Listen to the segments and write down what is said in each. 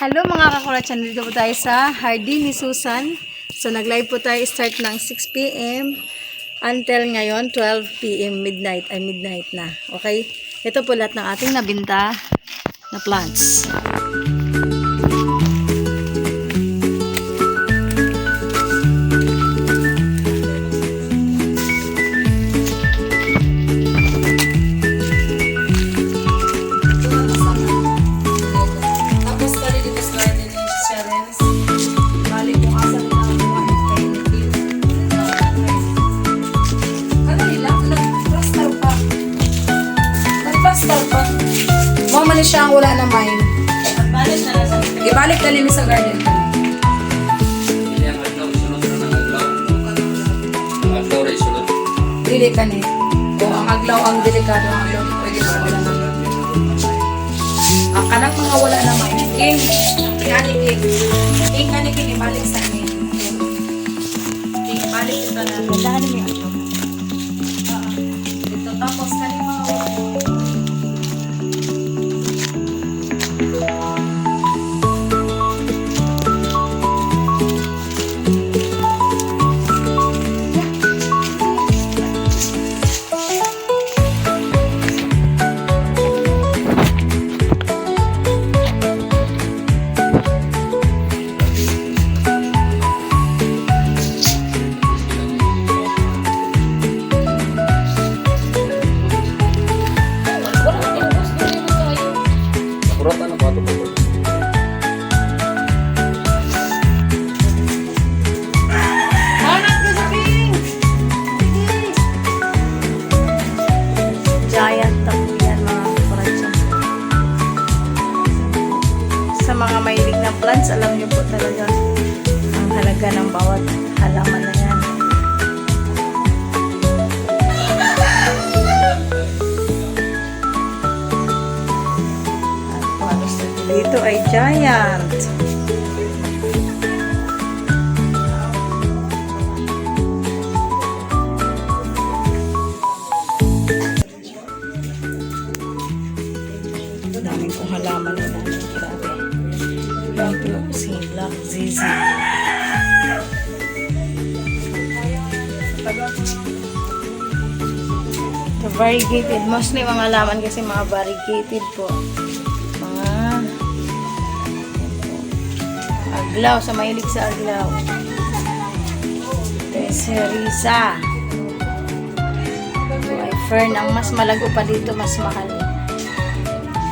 Hello mga kakulatsan, dito po tayo sa Hardy ni Susan. So nag-live po tayo start ng 6 p.m. until ngayon 12 p.m. midnight ay midnight na. Okay? Ito po lahat ng ating nabinta na plants. Mali siya ang wala na mine. Balik na lang sa Ibalik na nila sa garden. Dili ka ni. O ang aglaw ang delikado ang aglaw. Pwede ba wala na Ang kanang mga wala na mine. King. Kani king. King kani king ibalik sa alam niyo po talaga ang halaga ng bawat halaman na yan. At kung dito ay giant. The variegated. Mostly mga halaman kasi mga variegated po. Mga aglaw. Sa mahilig sa aglaw. Teserisa. Ito ay fern. Ang mas malago pa dito, mas mahal.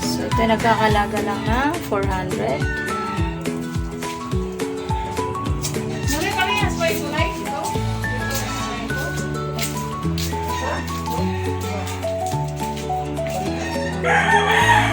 So, ito nagkakalaga lang na 400. Spirit of Man!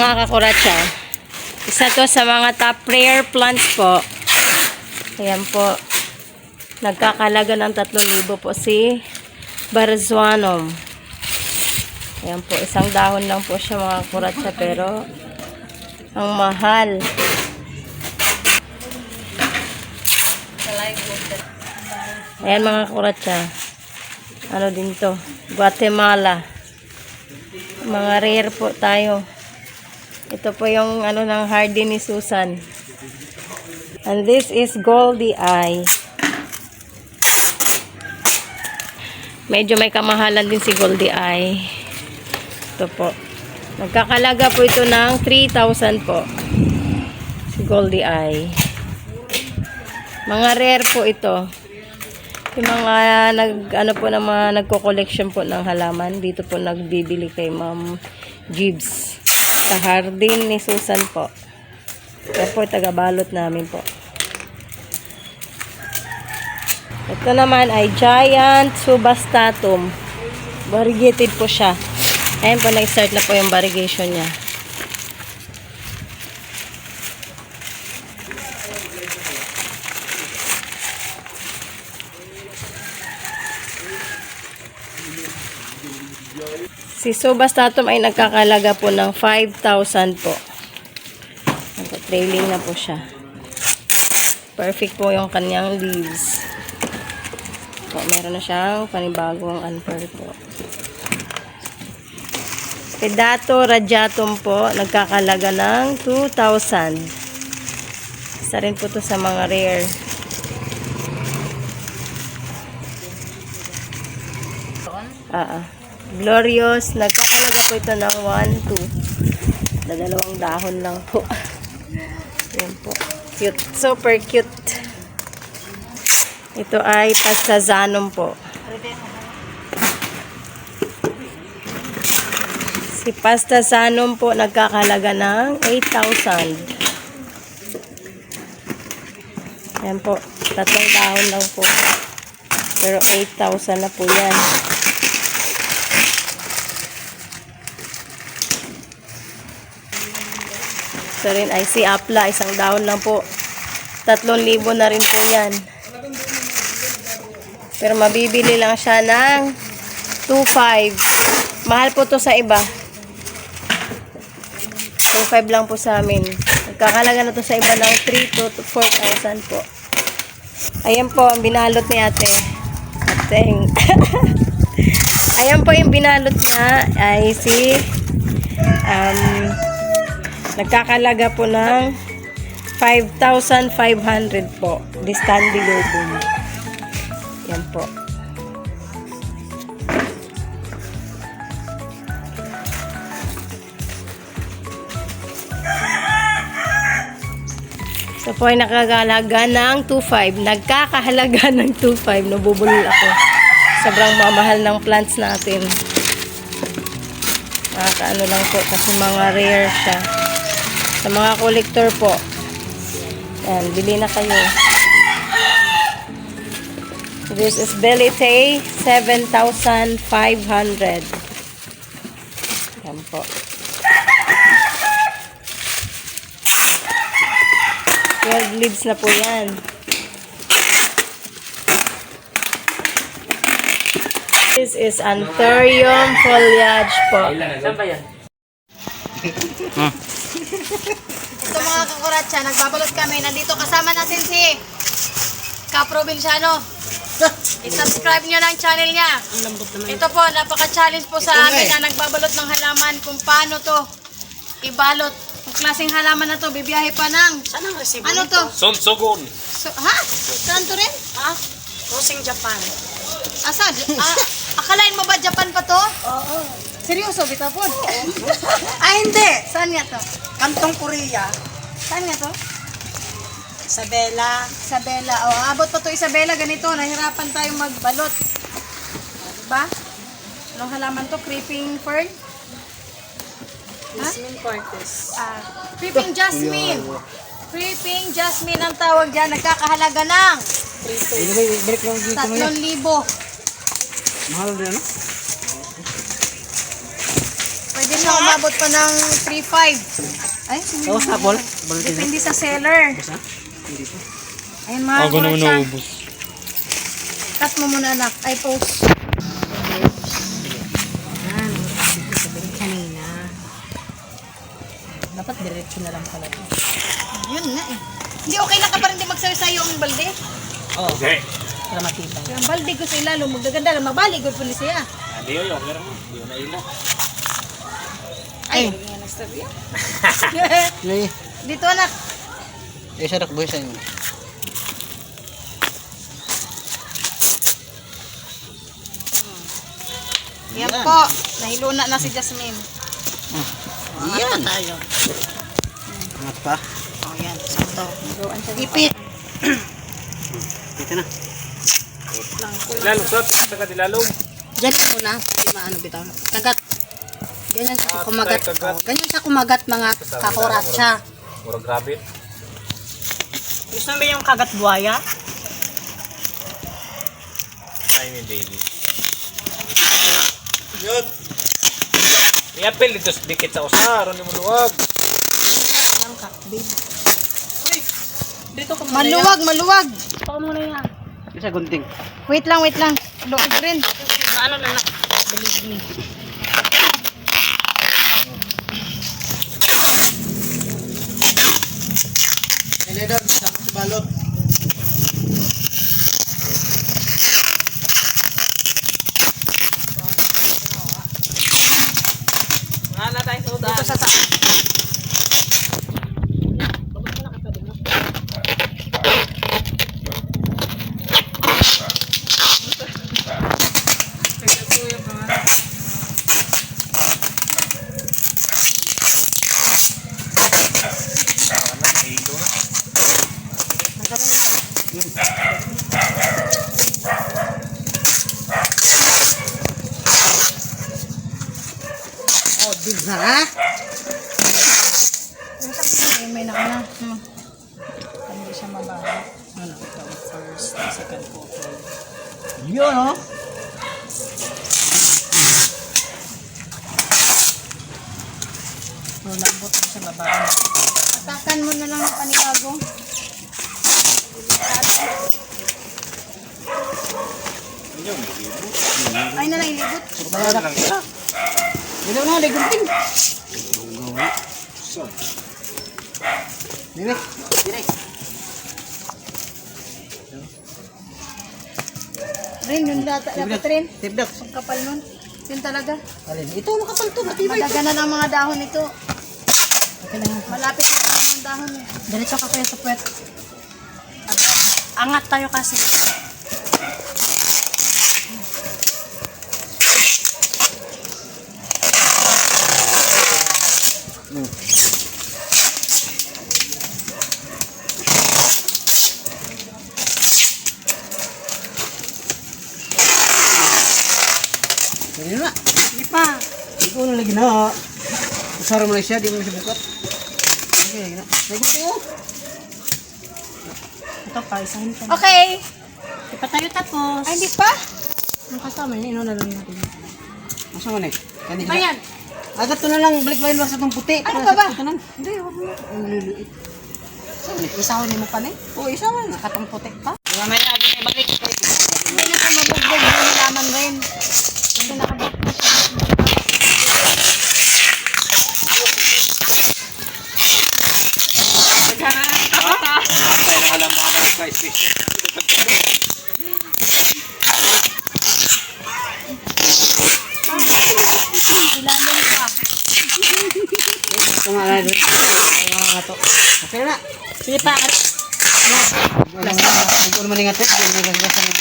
Mga kakuratsa. Isa to sa mga top rare plants po. Ayan po. Nagkakalaga ng 3,000 po si Barzuanum. Ayan po. Isang dahon lang po siya mga kakuratsa pero ang mahal. Ayan mga kakuratsa. Ano din to? Guatemala. Mga rare po tayo. Ito po yung ano ng hardy ni Susan. And this is Goldie Eye. Medyo may kamahalan din si Goldie Eye. Ito po. Nagkakalaga po ito ng 3,000 po. Si Goldie Eye. Mga rare po ito. Yung mga nag ano po na mga nagko-collection po ng halaman, dito po nagbibili kay Ma'am Gibbs. Sa hardin ni Susan po. Kaya po taga-balot namin po. Ito naman ay Giant Subastatum. Variegated po siya. Ayan po, nag-start na po yung variegation niya. Si Subastatum ay nagkakalaga po ng 5,000 po. Ito, trailing na po siya. Perfect po yung kanyang leaves. Po, meron na siyang panibagong unfurl po. Pedato radiatum po, nagkakalaga ng 2,000. Isa rin po to sa mga rare. Ah, ah. Glorious, nagkakalaga po ito ng 1, 2. Na dalawang dahon lang po. Yan po. Cute. Super cute. Ito ay pastazanum po. Si pastazanum po nagkakalaga ng 8,000. Yan po. Tatlong dahon lang po. Pero 8,000 na po yan. Ito rin ay si Apla, isang dahon lang po. Tatlong libo na rin po yan. Pero mabibili lang siya ng 2.5. Mahal po to sa iba. 2.5 lang po sa amin. Nagkakalaga na to sa iba ng 3 to 4,000 po. Ayan po ang binalot ni ate. Ateng. Ayan po yung binalot niya ay si um, Nagkakalaga po ng 5,500 po. Distandi Lobum. Yan po. So po ay nakakahalaga ng 2.5. Nagkakahalaga ng 2.5. Nabubulol ako. Sobrang mamahal ng plants natin. Nakakaano lang po kasi mga rare siya. Sa mga collector po. Yan, bili na kayo. This is Belite 7,500. Yan po. Twelve leaves na po yan. This is Anthurium foliage po. Saan ba yan? Ito mga kakuratsa, nagbabalot kami. Nandito kasama natin si Kaprovinsyano. I-subscribe nyo ng channel niya. Ito po, napaka-challenge po sa amin na nagbabalot ng halaman kung paano to ibalot. Ang klaseng halaman na to, bibiyahe pa ng... Saan ang resibo Ano to? Sonsogon. So, ha? Saan to rin? Ha? Crossing Japan. Asa? Ah, akalain mo ba Japan pa to? Oo. Seryoso, bitapon? Ah, hindi! Saan nga to? Kantong Korea. Saan nga to? Isabela. Isabela. O, abot pa to Isabela. Ganito, nahirapan tayong magbalot. Diba? Anong halaman to? Creeping fern? Jasmine Cortez. Ah, creeping jasmine. Creeping jasmine ang tawag dyan. Nagkakahalaga ng Balik lang dito. 3,000. Mahal din ano? Pwede Hindi siya umabot pa ng 3.5. Ay, Oh, sa ball. Ball depende sa seller. Hindi. Ayun mga Ako naman naubos. Cut mo muna anak. Ay, post. Yan. Dito sa balik kanina. Dapat diretso na lang pala. Yun na eh. Hindi okay lang ka pa rin di magsayo-sayo ang balde. Oh, Okay. para makita. Ang balde ko sa ilalo, magdaganda lang, mabali, good po siya. Hindi yun, okay lang. Hindi yun na ila. Ay, Yay. dito anak. Eh, sa boy sa inyo. Yan po, nahiluna na si Jasmine. Yan. tayo. Angat pa. Oh, yan, sakto. Ipit. Dito na. Dilalong, sot. Taga dilalong. Diyan muna, hindi maano bitaw. Kagat. Ganyan siya Ah, kumagat. Oh, ganyan siya kumagat mga kakuratsa. Murag rabbit. Gusto mo yung kagat buhaya? Ay, ni Daily. Yun. I-apel dito sa dikit sa usar. Ano mo luwag? Dito ko Maluwag, maluwag. Pako muna yan. Isa gunting. Wait lang, wait lang. Luwag rin. Ano na na? Ini dong, sa balot. Wala tayo sa udan. Dito sa taas. Oh, di ba? Ay, may na na. Hmm. Hindi siya mababa. Ano? Ito ang first, second photo. Yun, oh. So, lambot sa baba. Atakan mo na lang ng panibago. Ay na lang ilibot. Dito na, di gunting. Dini. Dini. Rin, yun data, dapat rin. Tip dot. Ang kapal nun. Yun talaga. Alin? Ito, makapal to. Matibay. Madaganan ang mga dahon nito. Malapit na ang dahon eh. Diretso ka kaya sa puwet. Angat tayo kasi. Dini na. Sige pa. Ikaw na lagi na. Usara mo lang siya, di mo na siya bukat. Okay, lagi na. Lagi po. Ito pa, isahin ka. Okay. Di pa tayo tapos. Ay, hindi pa? Ang kasama niya, ino na lang natin. Masa mo na eh. Kani Pa yan. Agad to na lang, balik bayan mo sa itong puti. Ano Para ba. Hindi, wag mo. Ang luluit. Isahon mo pa na eh. Oo, isa man. Katong puti pa. Mamaya natin ay balik. Hindi na siya mabugbog. Hindi nalaman rin. Hindi nakabot na siya. Patay na alam mo na guys. Ilalim pa. Ito nga na doon. Ito nga nga to. Okay na. Sige pa. Hindi ko naman ingatid. Hindi ko naman ingatid.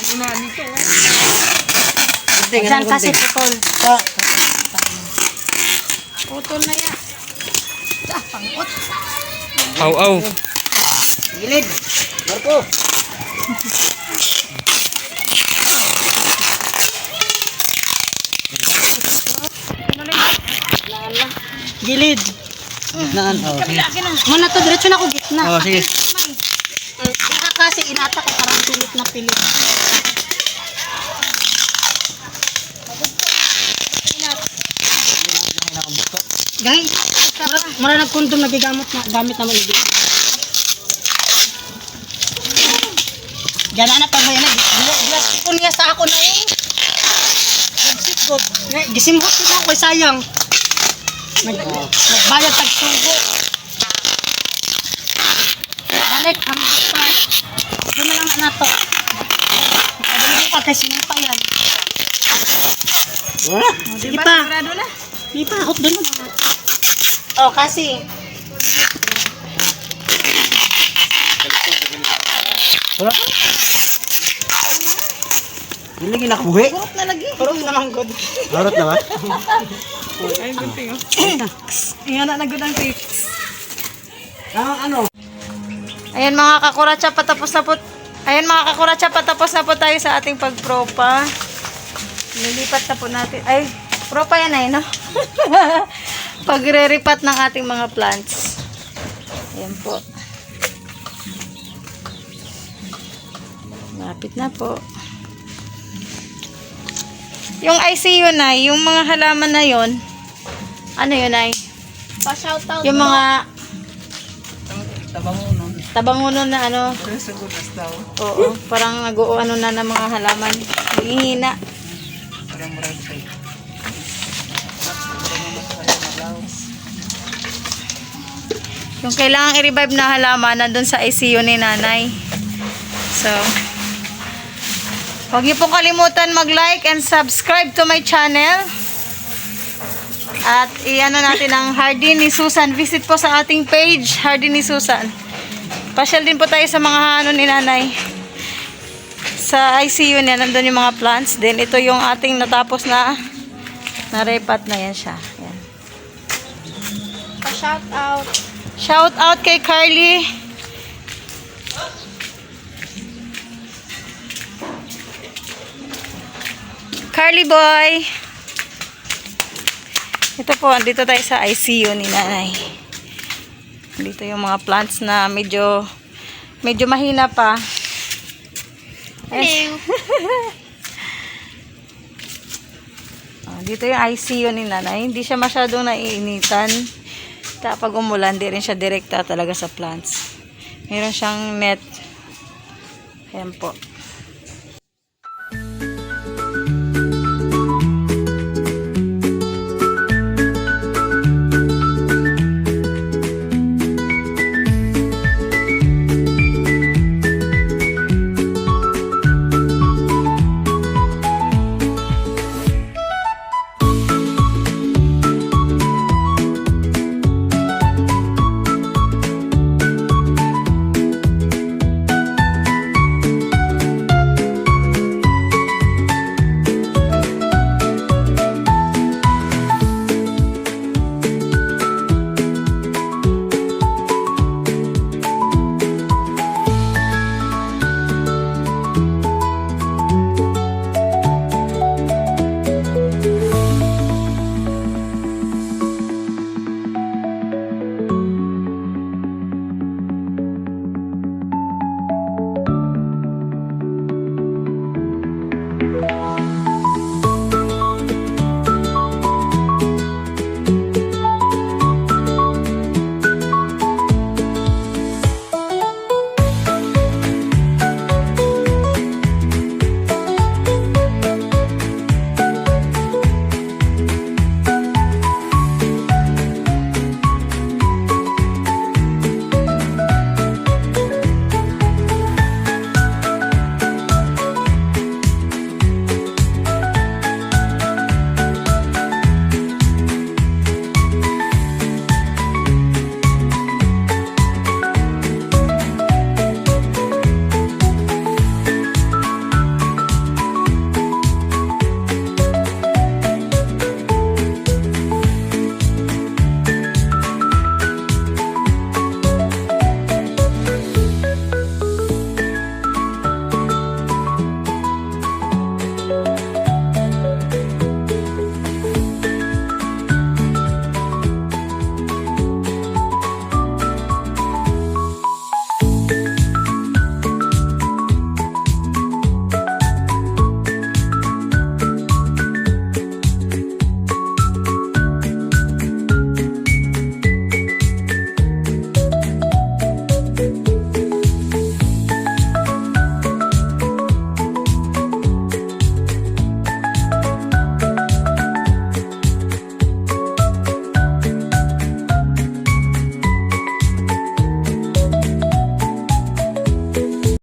Ano na dito? Gunting, Diyan anong kasi putol. Putol na yan. Ah, pangkot. Aw, aw. Gilid. Marco. Gilid. Naan. Oh, sige. Muna to, diretso na ako gitna. Oh, sige. Baka kasi inata ko parang pilit na pilit. Guys, mara, mara nagkundom nagigamot na gamit naman ni Diyan na pag may na. Gilas ko niya sa ako na eh. Nga, Gisimhot ko na ako eh, sayang. Nag, nagbayad tag sugo. Balik ang pa. Doon na lang na to. Nakadali pa kasi pa yan. Wala. Di ba? pa. Sigurado na? Di pa, out din mo. Oh, kasi. Wala. Hindi lagi nakabuhi. Kurot na lagi. Parang naman good. Harot naman. Ay, gunting oh. Nga na nagod ang fix. Ah, ano? Ayan mga kakuratsa, patapos na po. Ayan mga kakuratsa, patapos na po tayo sa ating pagpropa. Lilipat na po natin. Ay, propa yan ay, no? Pagre-repat ng ating mga plants. Ayan po. Lapit na po. Yung ICU na, yung mga halaman na yon ano yun ay? Pa-shout out. Yung mga Tabangunon. tabanguno na ano, Sugutas daw. Oo, parang nag-ano na ng mga halaman. Hihina. Parang marami sa'yo. Yung kailangang i-revive na halaman nandun sa ICU ni nanay. So, huwag niyo pong kalimutan mag-like and subscribe to my channel. At i-ano natin ang Hardy ni Susan. Visit po sa ating page, Hardy ni Susan. Pasyal din po tayo sa mga ano ni nanay. Sa ICU niya, nandun yung mga plants. Then, ito yung ating natapos na na-repat na yan siya. Yan. Pa-shout out. Shout out kay Carly. Carly boy. Ito po, andito tayo sa ICU ni nanay. Dito yung mga plants na medyo medyo mahina pa. Hello. Ah, dito yung ICU ni nanay. Hindi siya masyadong naiinitan. Kapag umulan, di rin siya direkta talaga sa plants. Meron siyang net. Ayan po.